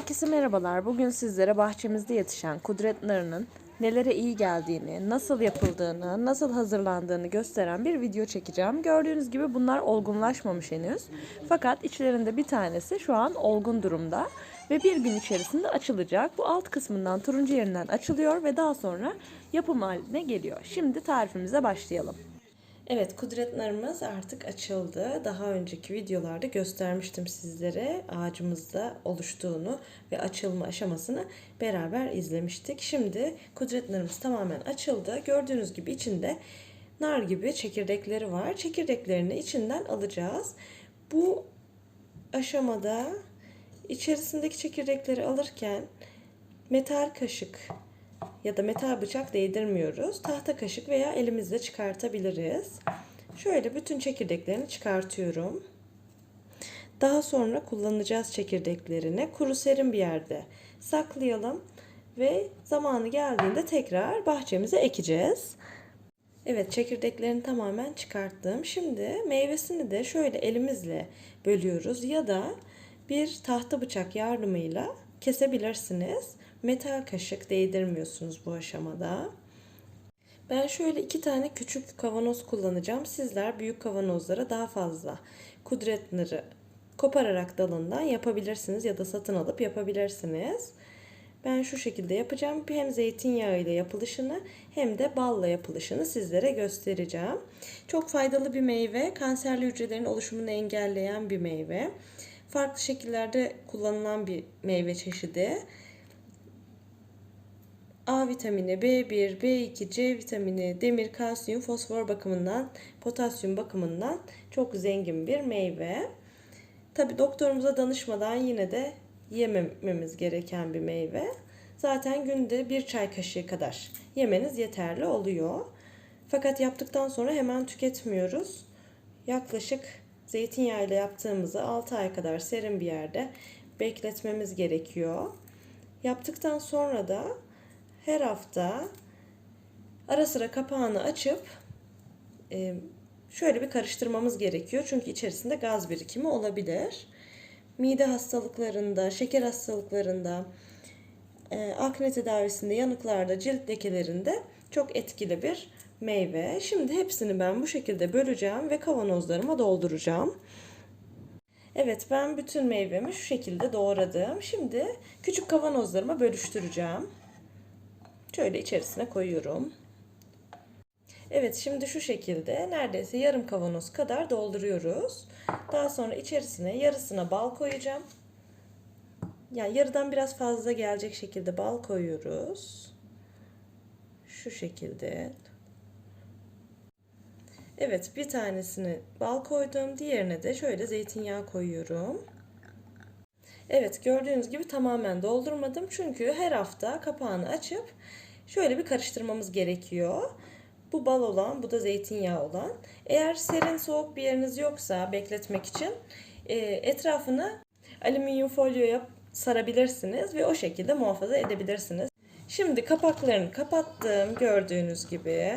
Herkese merhabalar. Bugün sizlere bahçemizde yetişen kudret narının nelere iyi geldiğini, nasıl yapıldığını, nasıl hazırlandığını gösteren bir video çekeceğim. Gördüğünüz gibi bunlar olgunlaşmamış henüz. Fakat içlerinde bir tanesi şu an olgun durumda ve bir gün içerisinde açılacak. Bu alt kısmından turuncu yerinden açılıyor ve daha sonra yapım haline geliyor. Şimdi tarifimize başlayalım. Evet kudret narımız artık açıldı. Daha önceki videolarda göstermiştim sizlere ağacımızda oluştuğunu ve açılma aşamasını beraber izlemiştik. Şimdi kudret narımız tamamen açıldı. Gördüğünüz gibi içinde nar gibi çekirdekleri var. Çekirdeklerini içinden alacağız. Bu aşamada içerisindeki çekirdekleri alırken metal kaşık ya da metal bıçak değdirmiyoruz. Tahta kaşık veya elimizle çıkartabiliriz. Şöyle bütün çekirdeklerini çıkartıyorum. Daha sonra kullanacağız çekirdeklerini. Kuru serin bir yerde saklayalım ve zamanı geldiğinde tekrar bahçemize ekeceğiz. Evet çekirdeklerini tamamen çıkarttım. Şimdi meyvesini de şöyle elimizle bölüyoruz ya da bir tahta bıçak yardımıyla kesebilirsiniz. Metal kaşık değdirmiyorsunuz bu aşamada. Ben şöyle iki tane küçük kavanoz kullanacağım. Sizler büyük kavanozlara daha fazla kudret nırı kopararak dalından yapabilirsiniz ya da satın alıp yapabilirsiniz. Ben şu şekilde yapacağım. Hem zeytinyağı ile yapılışını hem de balla yapılışını sizlere göstereceğim. Çok faydalı bir meyve. Kanserli hücrelerin oluşumunu engelleyen bir meyve. Farklı şekillerde kullanılan bir meyve çeşidi. A vitamini, B1, B2, C vitamini, demir, kalsiyum, fosfor bakımından, potasyum bakımından çok zengin bir meyve. Tabi doktorumuza danışmadan yine de yemememiz gereken bir meyve. Zaten günde bir çay kaşığı kadar yemeniz yeterli oluyor. Fakat yaptıktan sonra hemen tüketmiyoruz. Yaklaşık zeytinyağı ile yaptığımızı 6 ay kadar serin bir yerde bekletmemiz gerekiyor. Yaptıktan sonra da her hafta ara sıra kapağını açıp e, şöyle bir karıştırmamız gerekiyor. Çünkü içerisinde gaz birikimi olabilir. Mide hastalıklarında, şeker hastalıklarında, e, akne tedavisinde, yanıklarda, cilt lekelerinde çok etkili bir meyve. Şimdi hepsini ben bu şekilde böleceğim ve kavanozlarıma dolduracağım. Evet ben bütün meyvemi şu şekilde doğradım. Şimdi küçük kavanozlarıma bölüştüreceğim. Şöyle içerisine koyuyorum. Evet şimdi şu şekilde neredeyse yarım kavanoz kadar dolduruyoruz. Daha sonra içerisine yarısına bal koyacağım. Yani yarıdan biraz fazla gelecek şekilde bal koyuyoruz. Şu şekilde. Evet bir tanesini bal koydum. Diğerine de şöyle zeytinyağı koyuyorum. Evet gördüğünüz gibi tamamen doldurmadım. Çünkü her hafta kapağını açıp şöyle bir karıştırmamız gerekiyor. Bu bal olan, bu da zeytinyağı olan. Eğer serin soğuk bir yeriniz yoksa bekletmek için e, etrafını alüminyum folyoya sarabilirsiniz ve o şekilde muhafaza edebilirsiniz. Şimdi kapaklarını kapattım gördüğünüz gibi.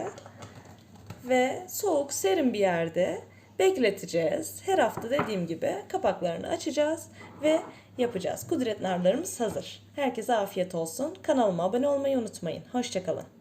Ve soğuk serin bir yerde bekleteceğiz. Her hafta dediğim gibi kapaklarını açacağız ve yapacağız. Kudret narlarımız hazır. Herkese afiyet olsun. Kanalıma abone olmayı unutmayın. Hoşçakalın.